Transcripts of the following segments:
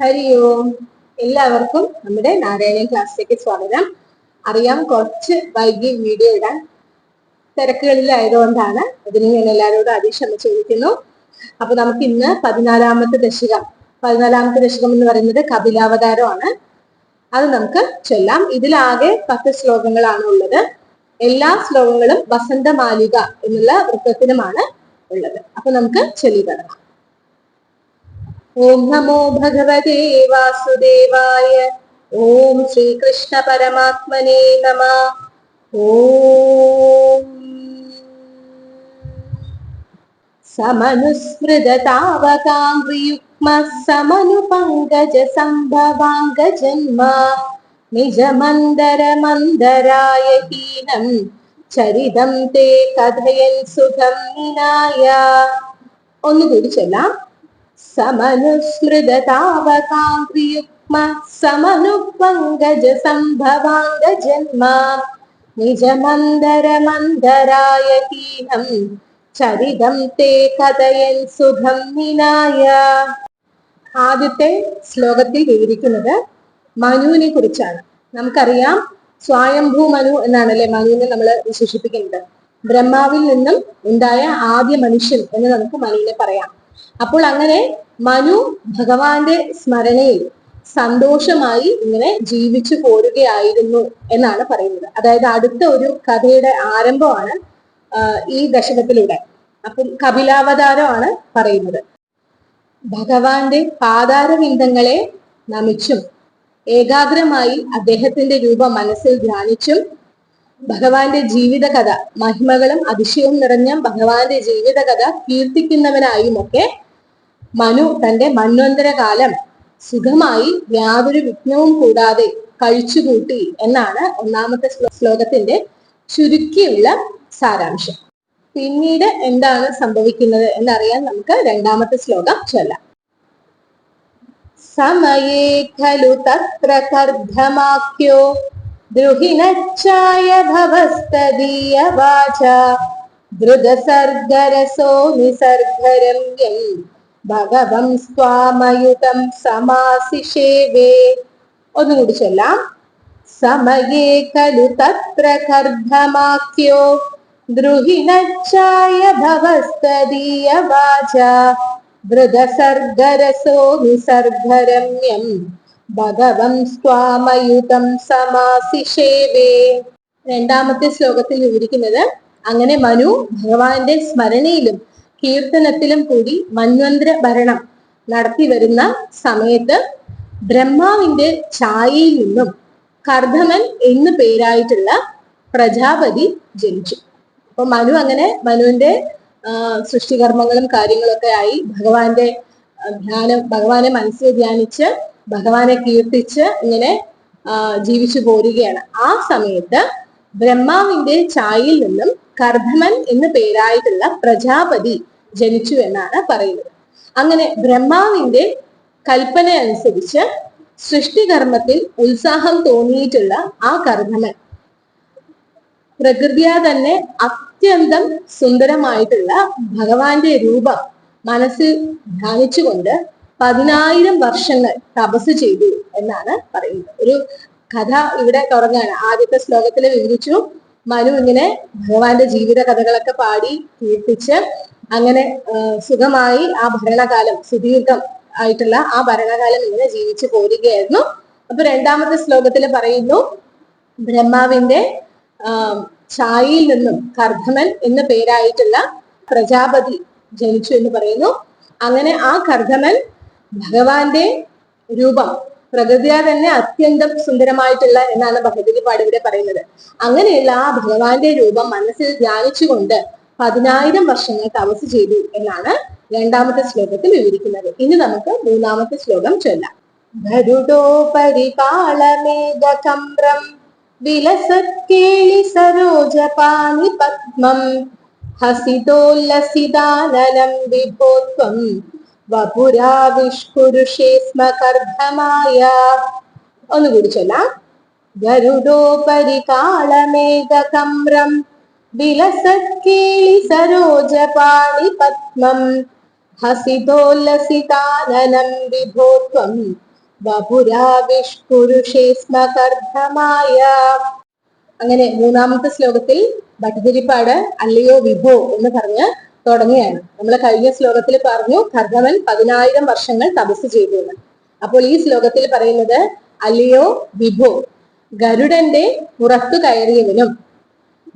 ഹരി ഓം. എല്ലാവർക്കും നമ്മുടെ നാരായണൻ ക്ലാസ്സിലേക്ക് സ്വാഗതം. അറിയാം കുറച്ച് വൈകി വീഡിയോ ഇടാൻ തിരക്കുകളിലായതുകൊണ്ടാണ് അതിന് ഞാൻ എല്ലാവരോടും അതിക്ഷമ ചോദിക്കുന്നു. അപ്പൊ നമുക്ക് ഇന്ന് പതിനാലാമത്തെ ദശകം. പതിനാലാമത്തെ ദശകം എന്ന് പറയുന്നത് കപിലാവതാരമാണ്. അത് നമുക്ക് ചൊല്ലാം. ഇതിലാകെ പത്ത് ശ്ലോകങ്ങളാണ് ഉള്ളത്. എല്ലാ ശ്ലോകങ്ങളും വസന്തമാലിക എന്നുള്ള വൃത്തത്തിനുമാണ് ഉള്ളത്. അപ്പൊ നമുക്ക് ചൊല്ലി തുടങ്ങാം ഓം നമോ ഭഗവതേ വാസുദേവായ. ഓം ശ്രീകൃഷ്ണ പരമാത്മനേ നമ. ഓം. സമനുസ്മൃതതാവകാംഗ്രിയുഗ്മ സമനു പങ്കജ സംഭവാംഗജന്മ നിജമന്ദര മന്ദരായ ഹീനം ചരിതം തേ കഥയൻ സുഖം നിനായ ഒന്നുകൂടി ചൊല്ലാം. സമനുസ്മൃതതാവകാംഗ്രിയുഗ്മ സമനുപങ്കജ സംഭവാംഗ ജന്മ നിജമന്ദര മന്ദരായ ഹീനം ചരിതം തേ കഥയൻ സുഖം നിനായ. ആദ്യത്തെ ശ്ലോകത്തിൽ വിവരിക്കുന്നത് മനുവിനെ കുറിച്ചാണ്. നമുക്കറിയാം സ്വയംഭൂ മനു എന്നാണല്ലേ മനുവിനെ നമ്മൾ വിശേഷിപ്പിക്കുന്നത്. ബ്രഹ്മാവിൽ നിന്നും ഉണ്ടായ ആദ്യ മനുഷ്യൻ എന്ന് നമുക്ക് മനുവിനെ പറയാം. അപ്പോൾ അങ്ങനെ മനു ഭഗവാന്റെ സ്മരണയിൽ സന്തോഷമായി ഇങ്ങനെ ജീവിച്ചു പോരുകയായിരുന്നു എന്നാണ് പറയുന്നത്. അതായത് അടുത്ത ഒരു കഥയുടെ ആരംഭമാണ് ഈ ദശകത്തിലൂടെ. അപ്പം കപിലാവതാരമാണ് പറയുന്നത്. ഭഗവാന്റെ പാതാരവിന്ദങ്ങളെ നമിച്ചും ഏകാഗ്രമായി അദ്ദേഹത്തിന്റെ രൂപം മനസ്സിൽ ധ്യാനിച്ചും ഭഗവാന്റെ ജീവിതകഥ മഹിമകളും അതിശയവും നിറഞ്ഞ ഭഗവാന്റെ ജീവിതകഥ കീർത്തിക്കുന്നവനായുമൊക്കെ മനു തന്റെ മന്വന്തര കാലം സുഖമായി യാതൊരു വിഘ്നവും കൂടാതെ കഴിച്ചുകൂട്ടി എന്നാണ് ഒന്നാമത്തെ ശ്ലോകത്തിന്റെ ചുരുക്കിയുള്ള സാരാംശം. പിന്നീട് എന്താണ് സംഭവിക്കുന്നത് എന്നറിയാൻ നമുക്ക് രണ്ടാമത്തെ ശ്ലോകം ചൊല്ലാം. സമയേ ഖലു തത്ര കർദ്ധമാക്യോ ദ്രുഹിണച്ചായ ഭവസ്തദീയ വാച ധൃതസർഗരസോ നിസർഗരമ്യം ഭഗവം സ്വാമയുതം സമാസിഷേവേ. ഒന്നുകൂടി ചൊല്ലാം. സമയേ ഖലു തത്ര കർദ്ധമാക്യോ ദ്രുഹിണച്ചായ ഭവസ്തദീയ വാച ധൃതസർഗരസോ നിസർഗരമ്യം ഭഗവം സ്വാമയുതം സമാസിഷേവേ രണ്ടാമത്തെ ശ്ലോകത്തിൽ വിവരിക്കുന്നത് അങ്ങനെ മനു ഭഗവാന്റെ സ്മരണയിലും കീർത്തനത്തിലും കൂടി മന്വന്തര ഭരണം നടത്തി വരുന്ന സമയത്ത് ബ്രഹ്മാവിന്റെ ഛായയിൽ നിന്നും കർദ്ധമൻ എന്നു പേരായിട്ടുള്ള പ്രജാപതി ജനിച്ചു. അപ്പൊ മനു അങ്ങനെ മനുവിന്റെ സൃഷ്ടികർമ്മങ്ങളും കാര്യങ്ങളൊക്കെ ആയി ഭഗവാന്റെ ധ്യാനം ഭഗവാനെ മനസ്സിൽ ധ്യാനിച്ച് ഭഗവാനെ കീർത്തിച്ച് ഇങ്ങനെ ജീവിച്ചു പോരുകയാണ്. ആ സമയത്ത് ബ്രഹ്മാവിന്റെ ചായയിൽ നിന്നും കർദ്ധമൻ എന്ന് പേരായിട്ടുള്ള പ്രജാപതി ജനിച്ചു എന്നാണ് പറയുന്നത്. അങ്ങനെ ബ്രഹ്മാവിന്റെ കൽപ്പന അനുസരിച്ച് സൃഷ്ടികർമ്മത്തിൽ ഉത്സാഹം തോന്നിയിട്ടുള്ള ആ കർദ്ധമൻ പ്രകൃതിയാ തന്നെ അത്യന്തം സുന്ദരമായിട്ടുള്ള ഭഗവാന്റെ രൂപം മനസ്സിൽ ധ്യാനിച്ചുകൊണ്ട് പതിനായിരം വർഷങ്ങൾ തപസ് ചെയ്തു എന്നാണ് പറയുന്നത്. ഒരു കഥ ഇവിടെ തുടങ്ങുകയാണ് ആദ്യത്തെ ശ്ലോകത്തിൽ വിവരിച്ചു മനു ഇങ്ങനെ ഭഗവാന്റെ ജീവിത കഥകളൊക്കെ പാടി കീർത്തിച്ച് അങ്ങനെ സുഖമായി ആ ഭരണകാലം സുദീർഘം ആയിട്ടുള്ള ആ ഭരണകാലം ഇങ്ങനെ ജീവിച്ചു പോരുകയായിരുന്നു. അപ്പൊ രണ്ടാമത്തെ ശ്ലോകത്തിൽ പറയുന്നു ബ്രഹ്മാവിന്റെ ഛായയിൽ നിന്നും കർദ്ധമൻ എന്ന പേരായിട്ടുള്ള പ്രജാപതി ജനിച്ചു എന്ന് പറയുന്നു. അങ്ങനെ ആ കർദ്ധമൻ ഭഗവാന്റെ രൂപം പ്രകൃതിയാ തന്നെ അത്യന്തം സുന്ദരമായിട്ടുള്ള എന്നാണ് ഭഗവതിപാട് ഇവിടെ പറയുന്നത്. അങ്ങനെയുള്ള ആ ഭഗവാന്റെ രൂപം മനസ്സിൽ ധ്യാനിച്ചുകൊണ്ട് പതിനായിരം വർഷങ്ങൾ തപസ് ചെയ്തു എന്നാണ് രണ്ടാമത്തെ ശ്ലോകത്തിൽ വിവരിക്കുന്നത്. ഇനി നമുക്ക് മൂന്നാമത്തെ ശ്ലോകം ചൊല്ലാം. ഗരുഡോപരിപാളമേഘകമ്രം വിലസത്കേളി സരോജപാണി പത്മം ഹസിതോല്ലസിതാനനം വിഭോത്വം വപുരാവിഷ്കുരുഷേ സ്മ കർദ്ധമായ ഒന്നുകൂടി ചൊല്ലാം. ഗരുഡോപരി കാളമേഘകമ്രം വിലസത്കേളി സരോജപാണി പത്മം ഹസിതോല്ലസിതാനനം വിഭോത്വം. വപുരാവിഷ്പുരുഷേ സ്മ കർദ്ധമായ അങ്ങനെ മൂന്നാമത്തെ ശ്ലോകത്തിൽ ഭട്ടതിരിപ്പാട് അല്ലയോ വിഭോ എന്ന് പറഞ്ഞ് തുടങ്ങുകയാണ് നമ്മൾ കഴിഞ്ഞ ശ്ലോകത്തിൽ പറഞ്ഞു കർദ്ധവൻ പതിനായിരം വർഷങ്ങൾ തപസ് ചെയ്തു അപ്പോൾ ഈ ശ്ലോകത്തിൽ പറയുന്നത് അലിയോ വിഭോ ഗരുഡന്റെ പുറത്തു കയറിയവനും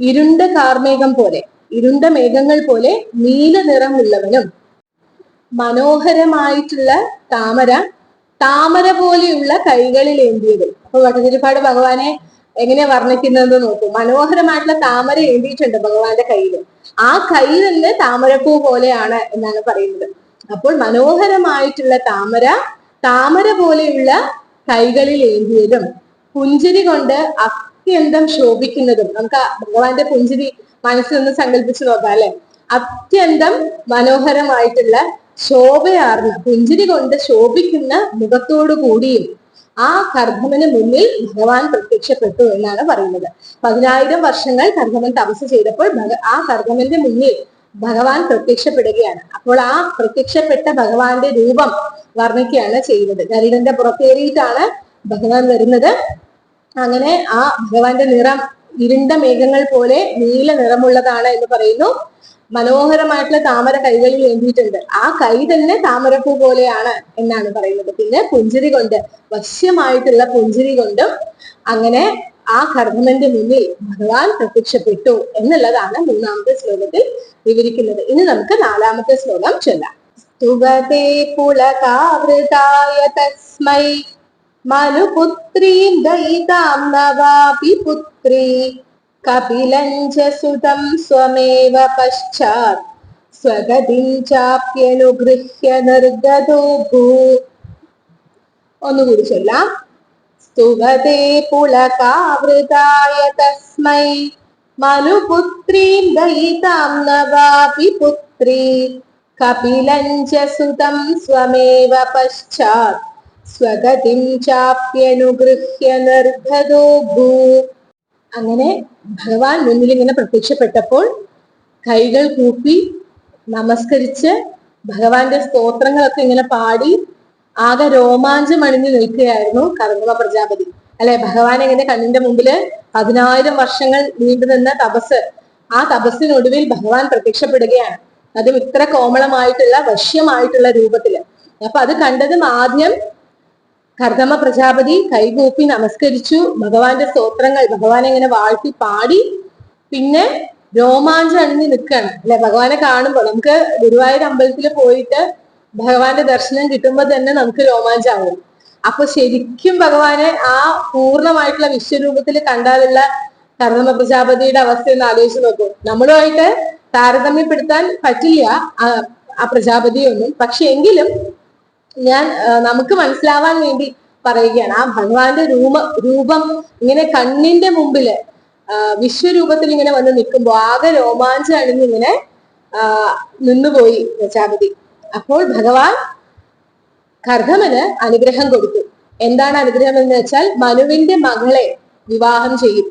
ഇരുണ്ട കാർമേഘം പോലെ ഇരുണ്ട മേഘങ്ങൾ പോലെ നീല നിറമുള്ളവനും മനോഹരമായിട്ടുള്ള താമര താമര പോലെയുള്ള കൈകളിൽ ഏന്തിയത് അപ്പൊ വട്ടതിരിപ്പാട് ഭഗവാനെ എങ്ങനെ വർണിക്കുന്നത് നോക്കൂ. മനോഹരമായിട്ടുള്ള താമര എഴുതിയിട്ടുണ്ട് ഭഗവാന്റെ കയ്യിൽ ആ കൈ തന്നെ താമരപ്പൂ പോലെയാണ് എന്നാണ് പറയുന്നത്. അപ്പോൾ മനോഹരമായിട്ടുള്ള താമര താമര പോലെയുള്ള കൈകളിൽ ഏന്തിയതും പുഞ്ചിരി കൊണ്ട് അത്യന്തം ശോഭിക്കുന്നതും നമുക്ക് ഭഗവാന്റെ പുഞ്ചിരി മനസ്സിൽ നിന്ന് സങ്കല്പിച്ചു നോക്കാം അല്ലെ? അത്യന്തം മനോഹരമായിട്ടുള്ള ശോഭയാർന്ന പുഞ്ചിരി കൊണ്ട് ശോഭിക്കുന്ന മുഖത്തോടു കൂടിയും ആ കർദ്ധമന് മുന്നിൽ ഭഗവാൻ പ്രത്യക്ഷപ്പെട്ടു എന്നാണ് പറയുന്നത്. പതിനായിരം വർഷങ്ങൾ കർദ്ധമൻ തപസ് ചെയ്തപ്പോൾ ആ കർദ്ധമന്റെ മുന്നിൽ ഭഗവാൻ പ്രത്യക്ഷപ്പെടുകയാണ്. അപ്പോൾ ആ പ്രത്യക്ഷപ്പെട്ട ഭഗവാന്റെ രൂപം വർണിക്കുകയാണ് ചെയ്യുന്നത്. ഗരുഡന്റെ പുറത്തേറിയിട്ടാണ് ഭഗവാൻ വരുന്നത്. അങ്ങനെ ആ ഭഗവാന്റെ നിറം ഇരുണ്ട മേഘങ്ങൾ പോലെ നീല നിറമുള്ളതാണ് എന്ന് പറയുന്നു. മനോഹരമായിട്ടുള്ള താമര കൈകളിൽ വേണ്ടിയിട്ടുണ്ട്. ആ കൈ തന്നെ താമരപ്പൂ പോലെയാണ് എന്നാണ് പറയുന്നത്. പിന്നെ പുഞ്ചിരി കൊണ്ട് വശ്യമായിട്ടുള്ള പുഞ്ചിരി കൊണ്ടും അങ്ങനെ ആ കർമ്മന്റെ മുന്നിൽ ഭഗവാൻ പ്രത്യക്ഷപ്പെട്ടു എന്നുള്ളതാണ് മൂന്നാമത്തെ ശ്ലോകത്തിൽ വിവരിക്കുന്നത്. ഇനി നമുക്ക് നാലാമത്തെ ശ്ലോകം ചൊല്ലാം. സുഗതേ പുളകാവൃതായ തസ്മൈ മനുപുത്രീം ദയിതാം നവാപി പുത്രീ കപിലഞ്ച സുതം സ്വമേവ പശ്ചാത് സ്വഗതിം ചാപ്യനുഗൃഹ്യ നിർഗതോ ഭൂ. ഒന്നുകൂടി ചൊല്ലാം. സ്തുവതേ പുളകാവൃതായ തസ്മൈ. മനുപുത്രീം ദയിതാം നവാപി പുത്രീ. കപിലഞ്ച സുതം സ്വമേവ പശ്ചാത് സ്വഗതിം ചാപ്യനുഗൃഹ്യ നിർഗതോ ഭൂ. അങ്ങനെ ഭഗവാൻ മുന്നിൽ ഇങ്ങനെ പ്രത്യക്ഷപ്പെട്ടപ്പോൾ കൈകൾ കൂപ്പി നമസ്കരിച്ച് ഭഗവാന്റെ സ്തോത്രങ്ങളൊക്കെ ഇങ്ങനെ പാടി ആകെ രോമാഞ്ചം അണിഞ്ഞു നിൽക്കുകയായിരുന്നു കർമ്മ പ്രജാപതി. അല്ലെ? ഭഗവാൻ ഇങ്ങനെ കണ്ണിന്റെ മുമ്പിൽ പതിനായിരം വർഷങ്ങൾ നീണ്ടു നിന്ന തപസ്. ആ തപസ്സിനൊടുവിൽ ഭഗവാൻ പ്രത്യക്ഷപ്പെടുകയാണ്. അതും ഇത്ര കോമളമായിട്ടുള്ള വശ്യമായിട്ടുള്ള രൂപത്തിൽ. അപ്പൊ അത് കണ്ടതും ആദ്യം കർദമ പ്രജാപതി കൈകൂപ്പി നമസ്കരിച്ചു. ഭഗവാന്റെ സ്തോത്രങ്ങൾ ഭഗവാൻ ഇങ്ങനെ വാഴ്ത്തി പാടി. പിന്നെ രോമാഞ്ചം അണിഞ്ഞ് നിൽക്കുകയാണ് അല്ലെ? ഭഗവാനെ കാണുമ്പോൾ നമുക്ക് ഗുരുവായൂർ അമ്പലത്തിൽ പോയിട്ട് ഭഗവാന്റെ ദർശനം കിട്ടുമ്പോൾ തന്നെ നമുക്ക് രോമാഞ്ചാവും അപ്പൊ ശരിക്കും ഭഗവാനെ ആ പൂർണമായിട്ടുള്ള വിശ്വരൂപത്തിൽ കണ്ടാലുള്ള കർദമ പ്രജാപതിയുടെ അവസ്ഥ എന്ന് ആലോചിച്ച് നോക്കൂ. നമ്മളുമായിട്ട് താരതമ്യപ്പെടുത്താൻ പറ്റില്ല ആ പ്രജാപതിയൊന്നും. പക്ഷെ എങ്കിലും ഞാൻ നമുക്ക് മനസ്സിലാവാൻ വേണ്ടി പറയുകയാണ്. ആ ഭഗവാന്റെ രൂപ രൂപം ഇങ്ങനെ കണ്ണിന്റെ മുമ്പിൽ വിശ്വരൂപത്തിൽ ഇങ്ങനെ വന്ന് നിൽക്കുമ്പോൾ ആകെ രോമാഞ്ചം അണിഞ്ഞ് ഇങ്ങനെ ആ, നിന്നുപോയി പ്രജാപതി അപ്പോൾ ഭഗവാൻ കർദ്ധമന് അനുഗ്രഹം കൊടുത്തു. എന്താണ് അനുഗ്രഹം എന്ന് വെച്ചാൽ മനുവിന്റെ മകളെ വിവാഹം ചെയ്യും.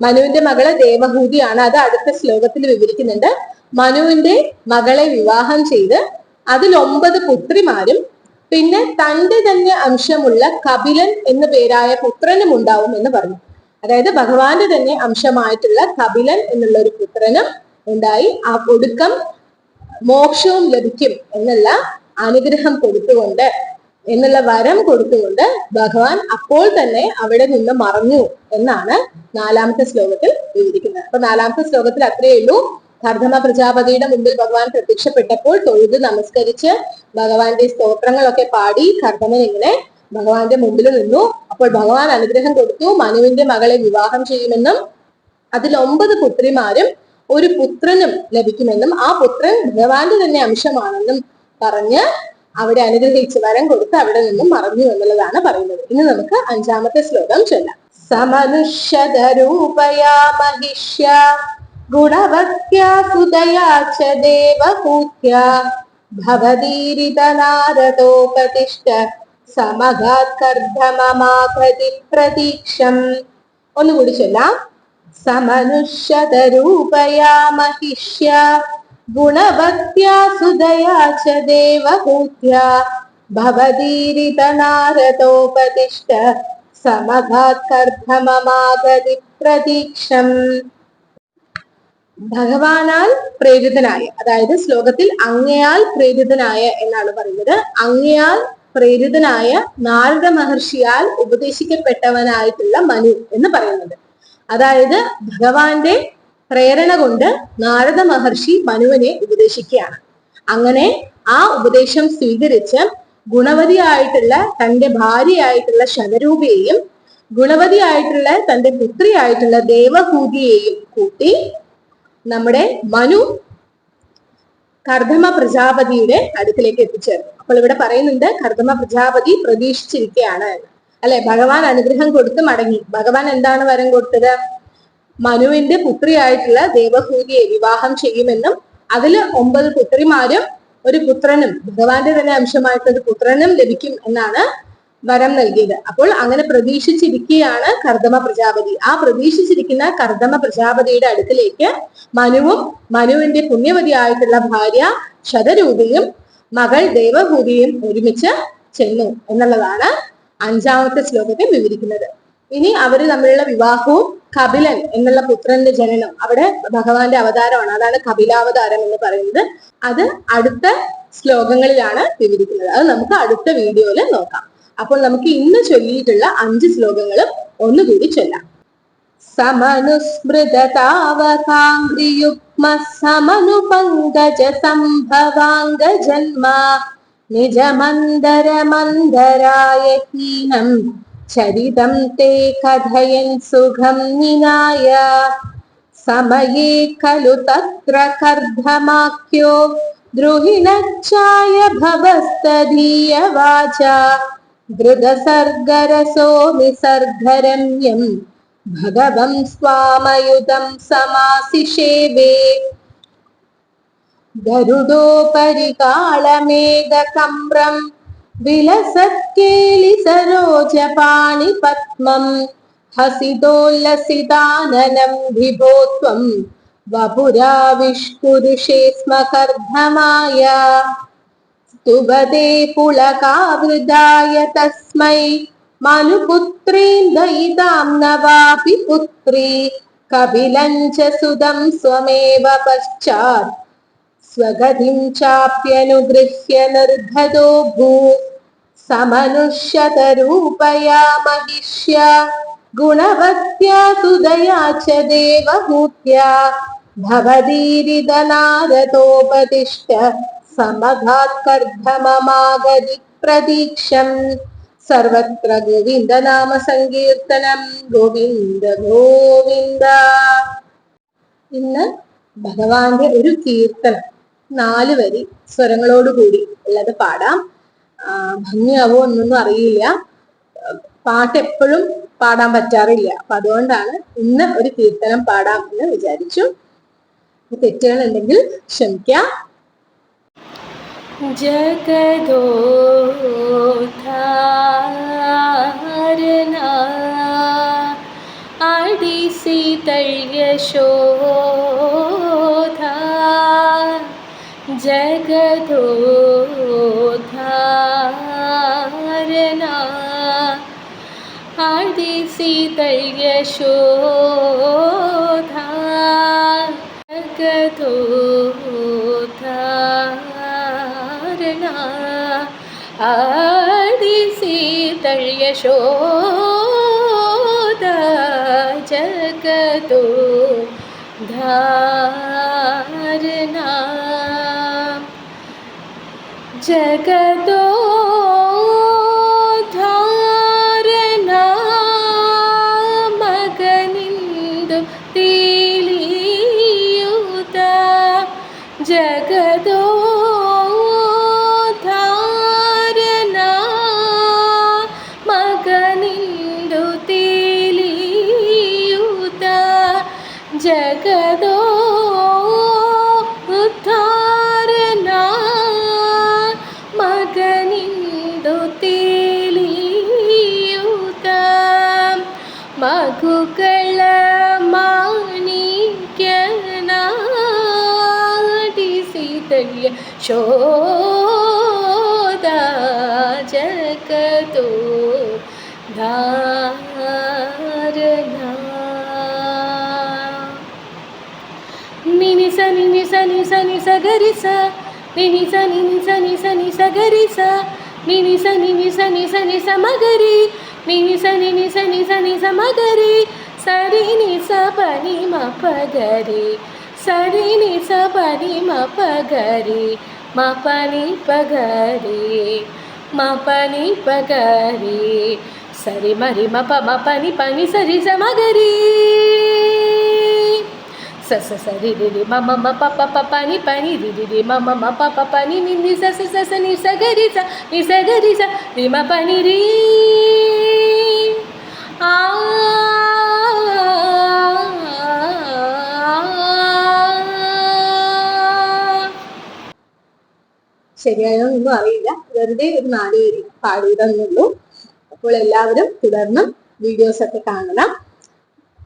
മനുവിന്റെ മകളെ ദേവഹൂതിയാണ്. അത് അടുത്ത ശ്ലോകത്തിൽ വിവരിക്കുന്നുണ്ട്. മനുവിന്റെ മകളെ വിവാഹം ചെയ്ത് അതിൽ ഒമ്പത് പുത്രിമാരും പിന്നെ തന്റെ തന്നെ അംശമുള്ള കപിലൻ എന്ന പേരായ പുത്രനും ഉണ്ടാവും എന്ന് പറഞ്ഞു. അതായത് ഭഗവാന്റെ തന്നെ അംശമായിട്ടുള്ള കപിലൻ എന്നുള്ള ഒരു പുത്രനും ഉണ്ടായി. ആ ഒടുക്കം മോക്ഷവും ലഭിക്കും എന്നുള്ള അനുഗ്രഹം കൊടുത്തുകൊണ്ട് എന്നുള്ള വരം കൊടുത്തുകൊണ്ട് ഭഗവാൻ അപ്പോൾ തന്നെ അവിടെ നിന്ന് മറഞ്ഞു എന്നാണ് നാലാമത്തെ ശ്ലോകത്തിൽ വിവരിക്കുന്നത് അപ്പൊ നാലാമത്തെ ശ്ലോകത്തിൽ അത്രയേ ഉള്ളൂ. കർദ്ധമ പ്രജാപതിയുടെ മുമ്പിൽ ഭഗവാൻ പ്രത്യക്ഷപ്പെട്ടപ്പോൾ തൊഴുത് നമസ്കരിച്ച് ഭഗവാന്റെ സ്തോത്രങ്ങളൊക്കെ പാടി കർദ്ധമൻ ഇങ്ങനെ ഭഗവാന്റെ മുമ്പിൽ നിന്നു. അപ്പോൾ ഭഗവാൻ അനുഗ്രഹം കൊടുത്തു. മനുവിന്റെ മകളെ വിവാഹം ചെയ്യുമെന്നും അതിൽ ഒമ്പത് പുത്രിമാരും ഒരു പുത്രനും ലഭിക്കുമെന്നും ആ പുത്രൻ ഭഗവാന്റെ തന്നെ അംശമാണെന്നും പറഞ്ഞ് അവിടെ അനുഗ്രഹിച്ച് വരം കൊടുത്ത് അവിടെ നിന്നും മറഞ്ഞു എന്നുള്ളതാണ് പറയുന്നത്. ഇനി നമുക്ക് അഞ്ചാമത്തെ ശ്ലോകം ചൊല്ലാം. സമനുഷ്യതരൂപയാ മഹിഷ്യ. ഗുണവത്യാ सुतया च देवपूत्या ഭവതീരിത സമഗാത്കർദ്ധമമാകതി സമഗാത് കർദ്ധമമാകതി പ്രതീക്ഷം ഒന്നുകൂടി ചൊല്ലാം. സമനുഷ്യതരൂപയാ മഹിഷ്യ ഗുണവത്യാ സുതയാ ച ദേവഭൂത്യ ഭവതീരിത സമഗാത്കർദ്ധമമാകതി പ്രതീക്ഷം. ഭഗവാനാൽ പ്രേരിതനായ അതായത് ശ്ലോകത്തിൽ അങ്ങയാൽ പ്രേരിതനായ എന്നാണ് പറയുന്നത്. അങ്ങയാൽ പ്രേരിതനായ നാരദ മഹർഷിയാൽ ഉപദേശിക്കപ്പെട്ടവനായിട്ടുള്ള മനു എന്ന് പറയുന്നത്. അതായത് ഭഗവാന്റെ പ്രേരണ കൊണ്ട് നാരദ മഹർഷി മനുവിനെ ഉപദേശിക്കുകയാണ്. അങ്ങനെ ആ ഉപദേശം സ്വീകരിച്ച് ഗുണവതിയായിട്ടുള്ള തന്റെ ഭാര്യയായിട്ടുള്ള ശതരൂപയെയും ഗുണവതിയായിട്ടുള്ള തന്റെ പുത്രിയായിട്ടുള്ള ദേവഭൂതിയെയും കൂട്ടി നമ്മുടെ മനു കർദമ പ്രജാപതിയുടെ അടുക്കിലേക്ക് എത്തിച്ചേർന്നു. അപ്പോൾ ഇവിടെ പറയുന്നുണ്ട് കർദമ പ്രജാപതി പ്രതീക്ഷിച്ചിരിക്കുകയാണ് അല്ലെ? ഭഗവാൻ അനുഗ്രഹം കൊടുത്ത് മടങ്ങി. ഭഗവാൻ എന്താണ് വരം കൊടുത്തത്? മനുവിന്റെ പുത്രിയായിട്ടുള്ള ദേവഭൂതിയെ വിവാഹം ചെയ്യുമെന്നും അതിൽ ഒമ്പത് പുത്രിമാരും ഒരു പുത്രനും ഭഗവാന്റെ തന്നെ അംശമായിട്ടൊരു പുത്രനും ലഭിക്കും എന്നാണ് വരം നൽകിയത്. അപ്പോൾ അങ്ങനെ പ്രതീക്ഷിച്ചിരിക്കുകയാണ് കർദമ പ്രജാപതി. ആ പ്രതീക്ഷിച്ചിരിക്കുന്ന കർദമ പ്രജാപതിയുടെ അടുത്തിലേക്ക് മനുവും മനുവിന്റെ പുണ്യവതിയായിട്ടുള്ള ഭാര്യ ശതരൂപിയും മകൾ ദേവഭൂതിയും ഒരുമിച്ച് ചെന്നു എന്നുള്ളതാണ് അഞ്ചാമത്തെ ശ്ലോകത്തെ വിവരിക്കുന്നത്. ഇനി അവർ തമ്മിലുള്ള വിവാഹവും കപിലൻ എന്നുള്ള പുത്രന്റെ ജനനം അവിടെ ഭഗവാന്റെ അവതാരമാണ്. അതാണ് കപിലാവതാരം എന്ന് പറയുന്നത്. അത് അടുത്ത ശ്ലോകങ്ങളിലാണ് വിവരിക്കുന്നത്. അത് നമുക്ക് അടുത്ത വീഡിയോയിൽ നോക്കാം. അപ്പോൾ നമുക്ക് ഇന്ന് ചൊല്ലിയിട്ടുള്ള അഞ്ച് ശ്ലോകങ്ങളും ഒന്നുകൂടി ചൊല്ലാം സമനുസ്മൃതതാവകാംഗ്രിയുഗ്മ സമനുപങ്കജ സംഭവാംഗ ജന്മ നിജമന്ദരമന്ദരായഹീനം ചരിതം തേ കഥയൻ സുഖം നിനായ സമയേ ഖലു തത്ര കർദ്ധമാഖ്യോ ദ്രുഹിണച്ചായ ഭവസ്തദീയ വാച धृतसर्गरसो निसर्गरम्यम् भगवं स्वामयुतं समासिषेवे गरुडोपरि कालमेघकम्रम् विलसत्केलिसरोजपाणिपद्मम् हसितोल्लसिताननं विभो त्वं वपुराविष्कुरुषे स्म कर्धमाय स्तुवते पुलकावृदाय तस्मै मनुपुत्रीं दयितां न वापि पुत्री कपिलं च सुदं स्वमेव पश्चात् स्वगतिं चाप्यनुगृह्य निर्धतो भूत् समनुष्यतरूपया महिष्या गुणवत्या तुदया च देवहूत्या भवदीरिदनारतोपदिष्ट സമഘാത്കർദ്ധമമാഗതി പ്രതീക്ഷം സർവത്ര ഗോവിന്ദ നാമ സങ്കീർത്തനം ഗോവിന്ദ ഗോവിന്ദ. ഇന്ന് ഭഗവാന്റെ ഒരു കീർത്തനം. നാല് വരി സ്വരങ്ങളോടുകൂടി ഉള്ളത് പാടാം. ഭംഗിയാവോ എന്നൊന്നും അറിയില്ല. പാട്ട് എപ്പോഴും പാടാൻ പറ്റാറില്ല. അപ്പൊ അതുകൊണ്ടാണ് ഇന്ന് ഒരു കീർത്തനം പാടാം എന്ന് വിചാരിച്ചു. തെറ്റുകൾ ഉണ്ടെങ്കിൽ ക്ഷമിക്കാം. जगदो धारणा आडिसीतर्यशोधा जगदो धारणा आडिसीतर्यशोधा जगदो ആദി സീതൾ യശോദ ജഗതോ ധാരണ. ജഗതോ ധാരണ. മകനിന്ദു തീ चोदा जगतो धारणा निनि स निनि स नि स नि स गरि स निनि स निनि स नि स नि स गरि स निनि स निनि स नि स नि स मगरि నిని సని ని సని సని సమగరి సరి ని స పని మ పగరి సరి ని స పని మ పగరి మ పని పగరి మ పని పగరి సరి మరి మ ప మ పని పని సరి సమగరి స స స రి రి రి మ మ మ ప ప ప ప ని ప ని రి రి రి మ మ మ ప ప ప ని ని ని స స స స ని స గ రి స ని స గ రి స రి మ ప ని రి ఆ ശരിയായോ ഒന്നും അറിയില്ല. വെറുതെ ഒരു നാല് പേര് പാടിയതെന്നുള്ളൂ. അപ്പോൾ എല്ലാവരും തുടർന്നും വീഡിയോസ് ഒക്കെ കാണണം.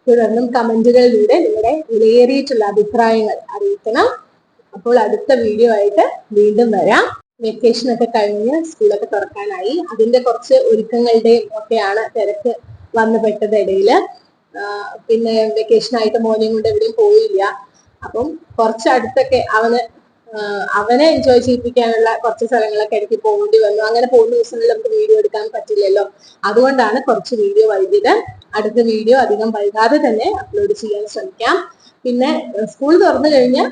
തുടർന്നും കമന്റുകളിലൂടെ നിങ്ങളുടെ വിലയേറിയിട്ടുള്ള അഭിപ്രായങ്ങൾ അറിയിക്കണം. അപ്പോൾ അടുത്ത വീഡിയോ ആയിട്ട് വീണ്ടും വരാം. വെക്കേഷൻ ഒക്കെ കഴിഞ്ഞ് സ്കൂളൊക്കെ തുറക്കാനായി. അതിന്റെ കുറച്ച് ഒരുക്കങ്ങളുടെയും ഒക്കെയാണ് തിരക്ക് വന്നു പെട്ടത് ഇടയിൽ പിന്നെ വെക്കേഷൻ ആയിട്ട് മോനെയും കൊണ്ട് എവിടെയും പോയില്ല. അപ്പം കുറച്ച് അടുത്തൊക്കെ അവന് അവനെ എൻജോയ് ചെയ്യിപ്പിക്കാനുള്ള കുറച്ച് സ്ഥലങ്ങളൊക്കെ എനിക്ക് പോകേണ്ടി വന്നു. അങ്ങനെ പോകുന്ന ദിവസങ്ങളിൽ നമുക്ക് വീഡിയോ എടുക്കാൻ പറ്റില്ലല്ലോ. അതുകൊണ്ടാണ് കുറച്ച് വീഡിയോ വൈകിയത് അടുത്ത വീഡിയോ അധികം വൈകാതെ തന്നെ അപ്ലോഡ് ചെയ്യാൻ ശ്രമിക്കാം. പിന്നെ സ്കൂൾ തുറന്നു കഴിഞ്ഞാൽ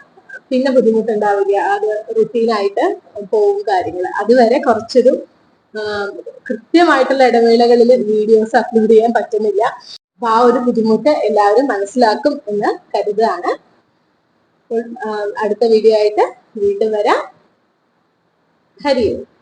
പിന്നെ ബുദ്ധിമുട്ടുണ്ടാവില്ല. അത് റുട്ടീനായിട്ട് പോകും കാര്യങ്ങൾ അതുവരെ കുറച്ചൊരു കൃത്യമായിട്ടുള്ള ഇടവേളകളിൽ വീഡിയോസ് അപ്ലോഡ് ചെയ്യാൻ പറ്റുന്നില്ല. അപ്പൊ ആ ഒരു ബുദ്ധിമുട്ട് എല്ലാവരും മനസ്സിലാക്കും എന്ന് കരുതാണ് അടുത്ത വീഡിയോ ആയിട്ട് വീണ്ടും വരാം. ഹരി ഓം.